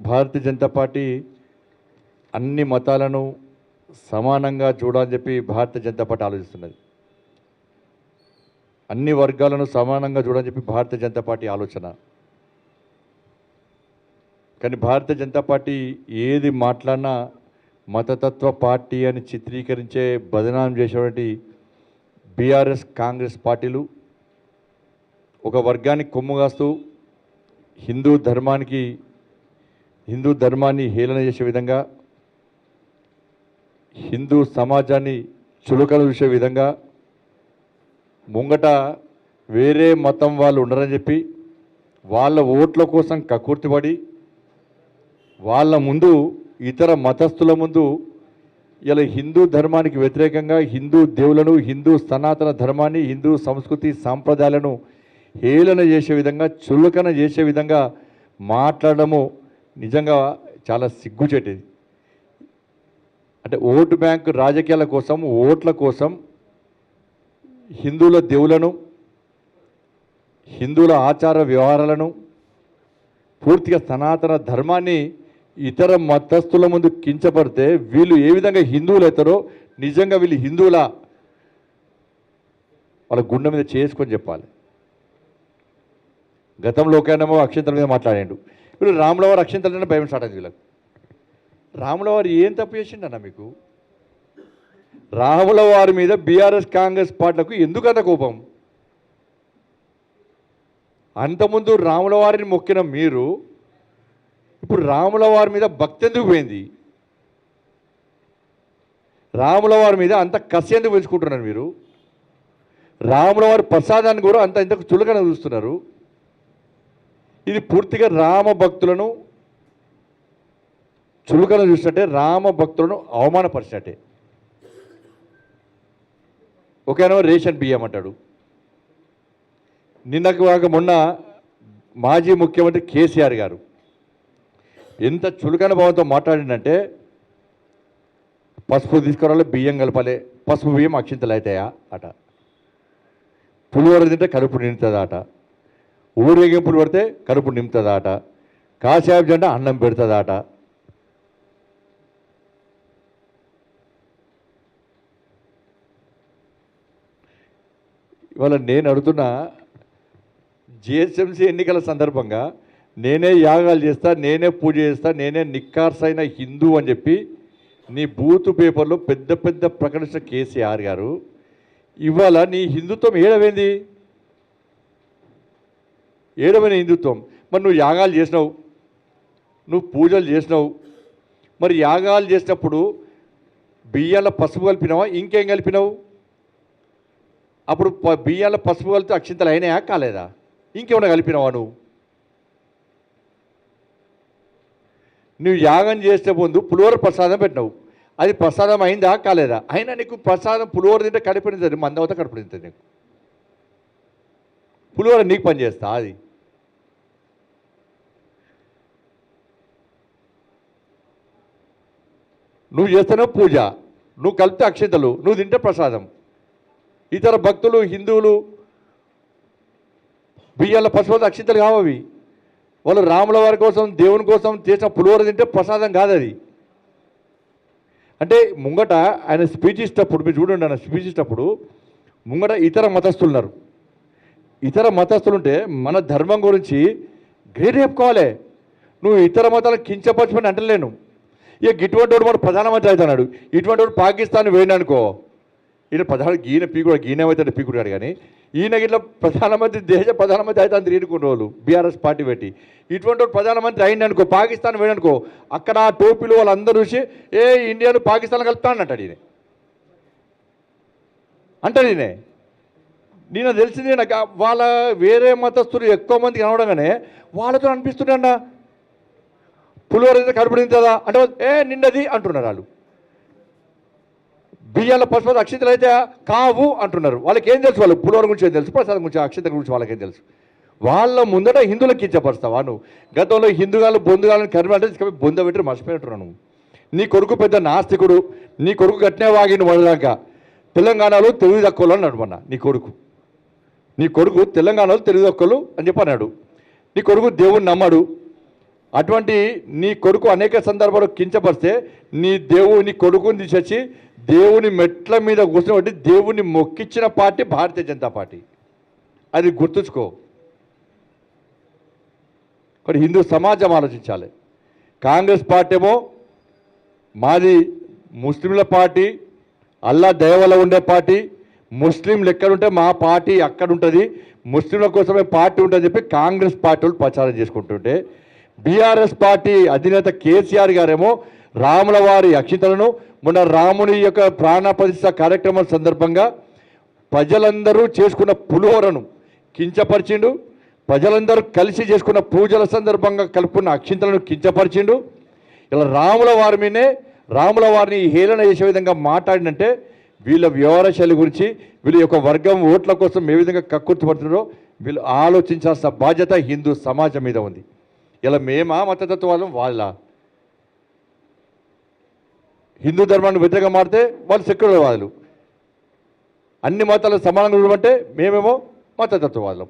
భారతీయ Janata party అన్ని మతాలను సమానంగా చూడాలని చెప్పి భారతీయ జనతా పార్టీ ఆలోచిస్తున్నది. అన్ని వర్గాలను సమానంగా చూడాలని చెప్పి భారతీయ జనతా పార్టీ ఆలోచన. కానీ భారతీయ జనతా పార్టీ ఏది మాట్లాడినా మతతత్వ పార్టీ అని చిత్రీకరించే బదనాం చేసేటువంటి బీఆర్ఎస్ కాంగ్రెస్ పార్టీలు ఒక వర్గానికి కొమ్ముగాస్తూ హిందూ ధర్మానికి హిందూ ధర్మాన్ని హేళన చేసే విధంగా హిందూ సమాజాన్ని చులకలు చూసే విధంగా ముంగట వేరే మతం వాళ్ళు ఉండరని చెప్పి వాళ్ళ ఓట్ల కోసం కక్కుర్తిపడి వాళ్ళ ముందు ఇతర మతస్థుల ముందు ఇలా హిందూ ధర్మానికి వ్యతిరేకంగా హిందూ దేవులను హిందూ సనాతన ధర్మాన్ని హిందూ సంస్కృతి సాంప్రదాయాలను హేళన చేసే విధంగా చులకన చేసే విధంగా మాట్లాడము నిజంగా చాలా సిగ్గుచేటది. అంటే ఓటు బ్యాంకు రాజకీయాల కోసం ఓట్ల కోసం హిందువుల దేవులను హిందువుల ఆచార వ్యవహారాలను పూర్తిగా సనాతన ధర్మాన్ని ఇతర మతస్థుల ముందు కించపడితే వీళ్ళు ఏ విధంగా హిందువులు అవుతారో నిజంగా వీళ్ళు హిందువుల వాళ్ళ గుండె మీద చేసుకొని చెప్పాలి. గతంలో ఒకనేమో అక్షంతల మీద మాట్లాడాడు. ఇప్పుడు రాముల వారు భయం స్టార్ట్ అయింది వీళ్ళకి. రాముల వారు ఏం తప్పు చేసిండన్న మీకు? రాముల వారి మీద బీఆర్ఎస్ కాంగ్రెస్ పార్టీలకు ఎందుకంత కోపం? అంతకుముందు రాముల వారిని మొక్కిన మీరు ఇప్పుడు రాముల వారి మీద భక్తి ఎందుకు పోయింది? రాముల వారి మీద అంత కసి ఎందుకు పెంచుకుంటున్నారు మీరు? రాముల వారి ప్రసాదాన్ని కూడా అంత ఇంతకు చులకన చూస్తున్నారు. ఇది పూర్తిగా రామ భక్తులను చులకన చూసినట్టే రామ భక్తులను అవమానపరిచినట్టే. ఒకేనో రేషన్ బియ్యం అంటాడు. నిన్నకు కాక మొన్న మాజీ ముఖ్యమంత్రి కేసీఆర్ గారు ఎంత చులకన భావంతో మాట్లాడిందంటే పసుపు తీసుకురాలి బియ్యం కలపాలి పసుపు బియ్యం అక్షింతలు అవుతాయా అట. పులిహోర తింటే కలుపు నిండుతుందా అట ఊరేగింపులు పడితే కడుపు నింపుతుందాట. అట కాశాబ్ జెండా అన్నం పెడుతుందాట. ఇవాళ నేను అడుగుతున్నా జిహెచ్ఎంసీ ఎన్నికల సందర్భంగా నేనే యాగాలు చేస్తా నేనే పూజ చేస్తా నేనే నిక్కార్సైన హిందూ అని చెప్పి నీ బూత్ పేపర్లో పెద్ద పెద్ద ప్రకటించిన కేసీఆర్ గారు. ఇవాళ నీ హిందుత్వం ఏడవైంది ఏడవైన హిందుత్వం. మరి నువ్వు యాగాలు చేసినావు. నువ్వు పూజలు చేసినావు. మరి యాగాలు చేసినప్పుడు బియ్యాల పసుపు కలిపినావా? ఇంకేం కలిపినావు? అప్పుడు ప- బియ్యాల పసుపు కలిపితే అక్షింతలు అయినాయా? కాలేదా? ఇంకేమైనా కలిపినావా నువ్వు? నువ్వు యాగం చేసే ముందు పులిహోర ప్రసాదం పెట్టినావు. అది ప్రసాదం అయిందా? కాలేదా? అయినా నీకు ప్రసాదం పులిహోర తింటే కడుపు మంద అవుతా కడుపు నీకు. పులిహోర నీకు పని చేస్తా అది. నువ్వు చేస్తేనే పూజ. నువ్వు కలిపితే అక్షింతలు నువ్వు తింటే ప్రసాదం. ఇతర భక్తులు హిందువులు బియ్యాల పశువులు అక్షింతలు కావవి. వాళ్ళు రాముల వారి కోసం దేవుని కోసం చేసిన పులిహోర తింటే ప్రసాదం కాదు అది అంటే ముంగట ఆయన స్పీచ్ ఇచ్చినప్పుడు మీరు చూడండి ఆయన స్పీచ్ ఇచ్చినప్పుడు ముంగట ఇతర మతస్థులు ఉన్నారు. ఇతర మతస్థులు ఉంటే మన ధర్మం గురించి గ్రేట్ చెప్పుకోవాలి నువ్వు ఇతర మతాలను కించపరచమని అంటలేను. ఇక ఇటువంటి వాడు మన ప్రధానమంత్రి అవుతున్నాడు. ఇటువంటి వాడు పాకిస్తాన్ అనుకో ఈయన ప్రధాన ఈయన పీకుడు ఈయన ఏమైతే పీకుడాడు కానీ ఈయన ఇట్లా ప్రధానమంత్రి దేశ ప్రధానమంత్రి అయితే అంత ఈనుకునే వాళ్ళు బీఆర్ఎస్ పార్టీ పెట్టి. ఇటువంటి వాడు ప్రధానమంత్రి అయింది అనుకో పాకిస్తాన్ వేయనుకో అక్కడ ఆ టోపీలు వాళ్ళందరూ చూసి ఏ ఇండియాను పాకిస్తాన్ కలుపుతాను అంటాడు ఈయన. అంటాడు ఈయన. నేను తెలిసింది నాకు వాళ్ళ వేరే మతస్థులు ఎక్కువ మంది కనవడంగానే వాళ్ళతో అనిపిస్తున్నాడు అన్న. పులిహోర అయితే కడుపు అంటే ఏ నిన్నది అంటున్నారు వాళ్ళు. బియ్యాల పశుపతి అక్షితలు అయితే కావు అంటున్నారు. వాళ్ళకి ఏం తెలుసు వాళ్ళు? పులిహోర గురించి ఏం తెలుసు? ప్రసాదం గురించి అక్షింతల గురించి వాళ్ళకేం తెలుసు? వాళ్ళ ముందట హిందువులకు ఇచ్చపరుస్తావా నువ్వు? గతంలో హిందుగాలు బొందుగాలను కర్మ అంటే బొంద పెట్టి మర్చిపోయినట్టున్నావు నువ్వు. నీ కొడుకు పెద్ద నాస్తికుడు నీ కొడుకు గట్టినే వాగిన వడదాకా తెలంగాణలో తెలుగు తక్కువలు అన్నాడు మొన్న నీ కొడుకు. నీ కొడుకు తెలంగాణలో తెలుగు తక్కువలు అని చెప్పి అన్నాడు నీ కొడుకు దేవుణ్ణి నమ్మడు. అటువంటి నీ కొడుకు అనేక సందర్భాలు కించపరిస్తే నీ దేవుని కొడుకుని తీసేసి దేవుని మెట్ల మీద కూర్చుని దేవుని మొక్కిచ్చిన పార్టీ భారతీయ జనతా పార్టీ. అది గుర్తుంచుకో. కానీ హిందూ సమాజం ఆలోచించాలి. కాంగ్రెస్ పార్టీ ఏమో మాది ముస్లింల పార్టీ అల్లా దయవల్ల ఉండే పార్టీ ముస్లింలు ఎక్కడుంటే మా పార్టీ అక్కడ ఉంటుంది ముస్లింల కోసమే పార్టీ ఉంటుందని చెప్పి కాంగ్రెస్ పార్టీలు ప్రచారం చేసుకుంటుంటే బీఆర్ఎస్ పార్టీ అధినేత కేసీఆర్ గారేమో రాముల వారి అక్షితలను మొన్న రాముని యొక్క ప్రాణ ప్రతిష్ఠ కార్యక్రమం సందర్భంగా ప్రజలందరూ చేసుకున్న పులిహోరను కించపరిచిండు. ప్రజలందరూ కలిసి చేసుకున్న పూజల సందర్భంగా కలుపుకున్న అక్షింతలను కించపరిచిండు. ఇలా రాముల వారి మీదే రాముల వారిని హేళన చేసే విధంగా మాట్లాడినంటే వీళ్ళ వ్యవహార శైలి గురించి వీళ్ళ యొక్క వర్గం ఓట్ల కోసం ఏ విధంగా కక్కుర్తిపడుతున్నారో వీళ్ళు ఆలోచించాల్సిన బాధ్యత హిందూ సమాజం మీద ఉంది. ఇలా మేమా మతతత్వాలం? వాళ్ళ? హిందూ ధర్మాన్ని వ్యతిరేకంగా మారితే వాళ్ళు సెక్యులర్ వాళ్ళు. అన్ని మతాలు సమానంగా చూడమంటే మేమేమో మతతత్వవాదులం